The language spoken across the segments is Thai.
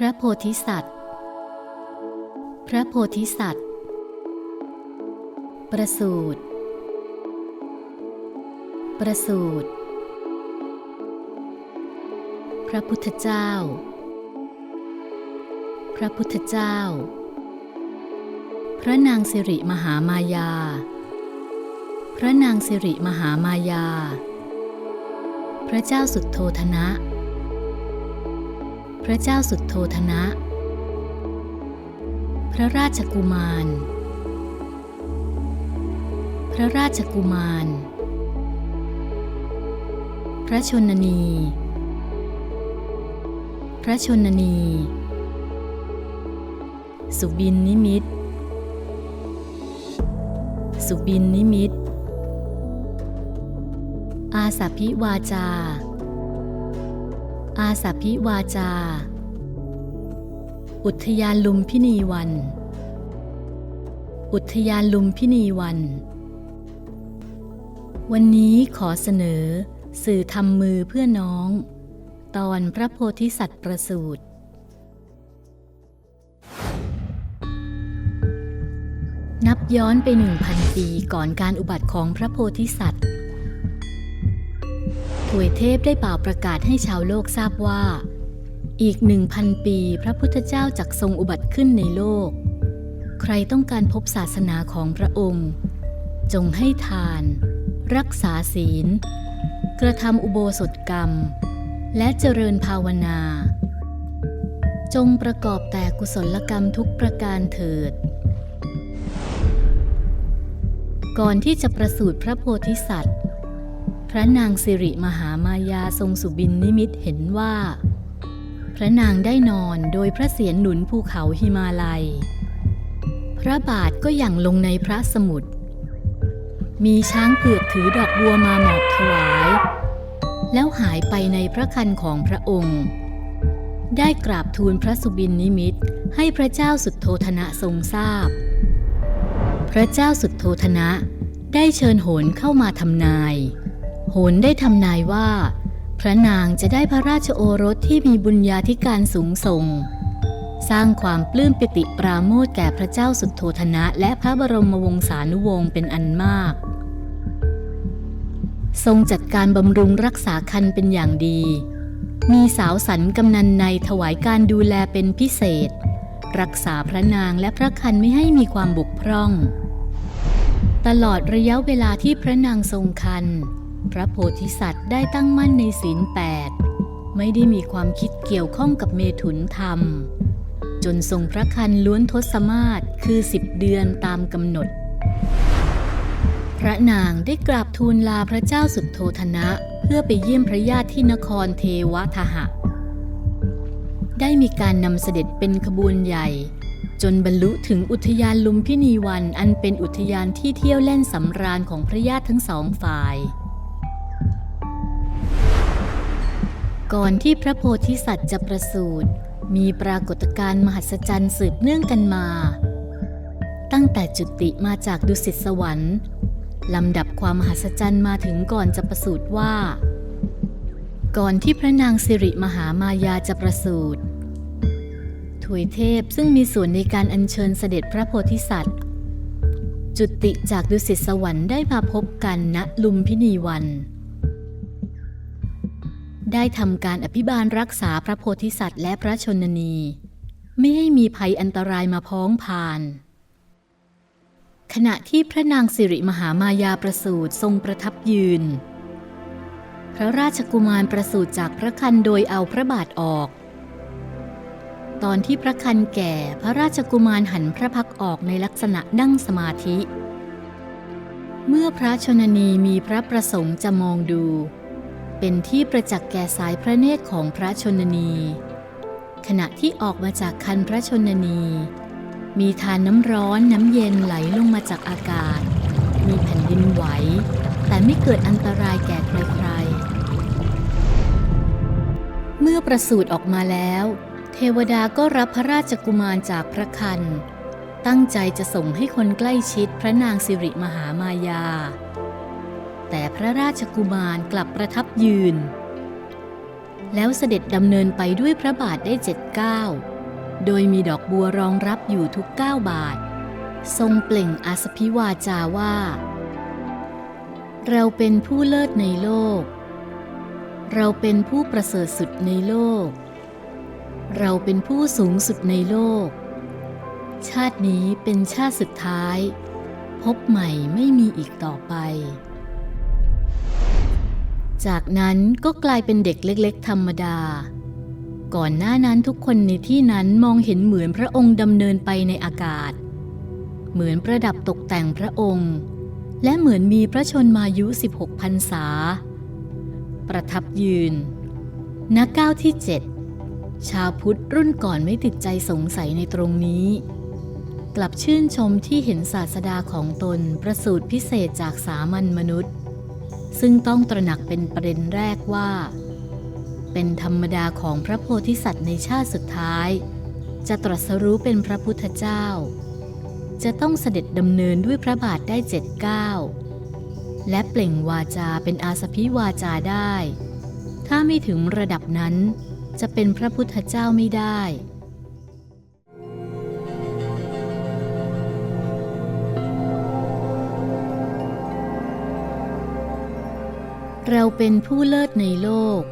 พระโพธิสัตว์ พระโพธิสัตว์ ประสูตร ประสูตร พระพุทธเจ้า พระพุทธเจ้า พระนางสิริมหามายา พระนางสิริมหามายา พระเจ้าสุดโทธนะ พระเจ้าสุดโทธนะ พระราชกุมาร พระราชกุมาร พระชนนี พระชนนี สุบินนิมิต สุบินนิมิต อาสาพิวาจา อาสาพิวาจา อุทยานลุมพินีวัน อุทยานลุมพินีวัน วันนี้ขอเสนอ สื่อทำมือเพื่อน้อง ตอนพระโพธิสัตว์ประสูตรนับย้อนไปหนึ่งพันปีก่อนการอุบัติของพระโพธิสัตว์ ถวยเทพได้เป่าประกาศให้ชาวโลกทราบว่า อีกหนึ่งพันปีพระพุทธเจ้าจักทรงอุบัติขึ้นในโลก ใครต้องการพบศาสนาของพระองค์ จงให้ทาน รักษาศีล กระทำอุโบสถกรรม และเจริญภาวนา จงประกอบแต่กุศลกรรมทุกประการเถิด ก่อนที่จะประสูติพระโพธิสัตว์ พระนางสิริมหามายาทรงสุบินนิมิตเห็นว่า พระนางได้นอนโดยพระเศียรหนุนภูเขาหิมาลัย พระบาทก็อย่างลงในพระสมุทรมีช้างเผือกถือดอกบัวมาหมอบถวาย แล้วหายไปในพระคันของพระองค์ ได้กราบทูลพระสุบินนิมิตให้พระเจ้าสุดโทธนะทรงทราบ พระเจ้าสุดโทธนะได้เชิญโหนเข้ามาทำนาย โหนได้ทำนายว่า พระนางจะได้พระราชโอรสที่มีบุญญาธิการสูงส่ง สร้างความปลื้มปิติปราโมทแก่พระเจ้าสุดโทธนะ และพระบรมวงศานุวงศ์เป็นอันมาก ทรงจัดการบำรุงรักษาคันเป็นอย่างดี มีสาวสันกำนันในถวายการดูแลเป็นพิเศษ รักษาพระนางและพระคันไม่ให้มีความบุกพร่อง ตลอดระยะเวลาที่พระนางทรงคัน พระโพธิสัตว์ได้ตั้งมั่นในศีลแปดไม่ได้มีความคิดเกี่ยวข้องกับเมถุนธรรม จนทรงพระคันล้วนทศมาศคือสิบเดือนตามกำหนด พระนางได้กราบทูลลาพระเจ้าสุดโทธนะเพื่อไปเยี่ยมพระญาติที่นครเทวทหะ ได้มีการนำเสด็จเป็นขบวนใหญ่ จนบรรลุถึงอุทยานลุมพินีวันอันเป็นอุทยานที่เที่ยวเล่นสำราญของพระญาติทั้งสองฝ่าย ก่อนที่พระโพธิสัตว์จะประสูติมีปรากฏการณ์มหัศจรรย์สืบเนื่องกันมา ตั้งแต่จุติมาจากดุสิตสวรรค์ลำดับความมหัศจรรย์มาถึงก่อนจะประสูติว่า ก่อนที่พระนางสิริมหามายาจะประสูติถวยเทพซึ่งมีส่วนในการอัญเชิญเสด็จพระโพธิสัตว์ จุติจากดุสิตสวรรค์ได้มาพบกันณลุมพินีวัน ได้ทำการอภิบาลรักษาพระโพธิสัตว์และพระชนนี ไม่ให้มีภัยอันตรายมาพ้องผ่าน ขณะที่พระนางสิริมหามายาประสูติทรงประทับยืน พระราชกุมารประสูติจากพระคันโดยเอาพระบาทออก ตอนที่พระคันแก่พระราชกุมารหันพระพักออกในลักษณะนั่งสมาธิ เมื่อพระชนนีมีพระประสงค์จะมองดู เป็นที่ประจักษ์แก่สายพระเนตรของพระชนนี ขณะที่ออกมาจากคันพระชนนี มีทานน้ำร้อนน้ำเย็นไหลลงมาจากอากาศ มีแผ่นดินไหว แต่ไม่เกิดอันตรายแก่ใครๆ เมื่อประสูติออกมาแล้ว เทวดาก็รับพระราชกุมารจากพระคัน ตั้งใจจะส่งให้คนใกล้ชิดพระนางสิริมหามายา พระราชกุมารกลับประทับยืน แล้วเสด็จดำเนินไปด้วยพระบาทได้เจ็ดเก้าวโดยมีดอกบัวรองรับอยู่ทุกเก้าบาท ทรงเปล่งอาสพิวาจาว่า เราเป็นผู้เลิศในโลก เราเป็นผู้ประเสริฐสุดในโลก เราเป็นผู้สูงสุดในโลก ชาตินี้เป็นชาติสุดท้าย พบใหม่ไม่มีอีกต่อไป จากนั้นก็กลายเป็นเด็กเล็กๆ ธรรมดา ก่อนหน้านั้นทุกคนในที่นั้นมองเห็นเหมือนพระองค์ดำเนินไปในอากาศ เหมือนประดับตกแต่งพระองค์ และเหมือนมีพระชนมายุ 16พรรษา ประทับยืนณก้าวที่ 7 ชาวพุทธรุ่นก่อนไม่ติดใจสงสัยในตรงนี้ กลับชื่นชมที่เห็นศาสดาของตนประสูติพิเศษจากสามัญมนุษย์ ซึ่งต้องตระหนักเป็นประเด็นแรกว่า เป็นธรรมดาของพระโพธิสัตว์ในชาติสุดท้าย จะตรัสรู้เป็นพระพุทธเจ้า จะต้องเสด็จดำเนินด้วยพระบาทได้เจ็ดเก้าและเปล่งวาจาเป็นอาสพิวาจาได้ ถ้าไม่ถึงระดับนั้นจะเป็นพระพุทธเจ้าไม่ได้ เราเป็นผู้เลิศในโลก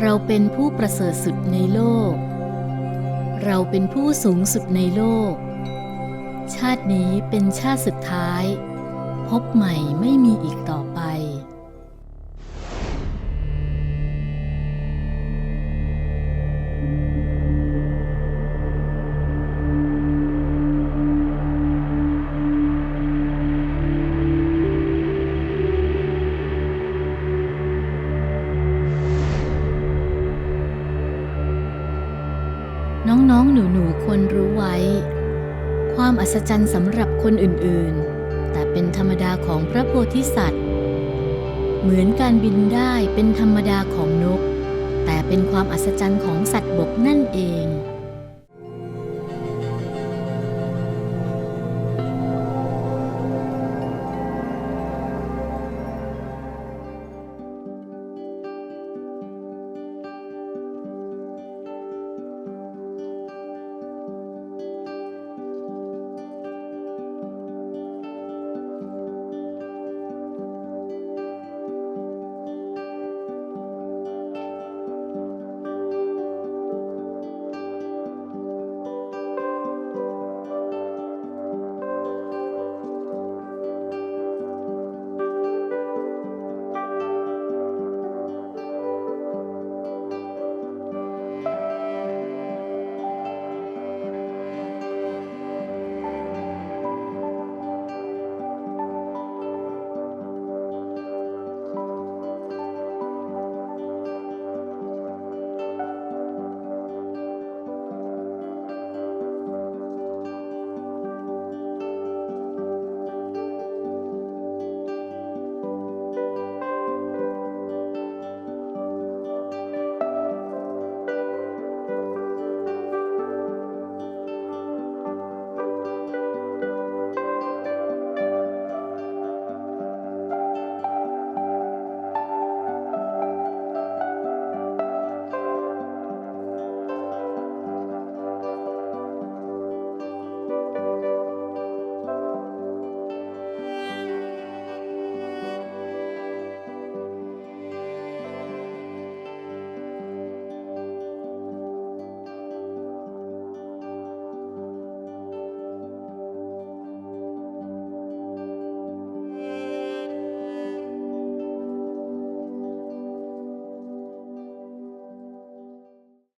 เราเป็นผู้ประเสริฐสุดในโลก เราเป็นผู้สูงสุดในโลก ชาตินี้เป็นชาติสุดท้าย พบใหม่ไม่มีอีกต่อไป ความอัศจรรย์สำหรับคนอื่นๆ แต่เป็นธรรมดาของพระโพธิสัตว์ เหมือนการบินได้เป็นธรรมดาของนก แต่เป็นความอัศจรรย์ของสัตว์บกนั่นเอง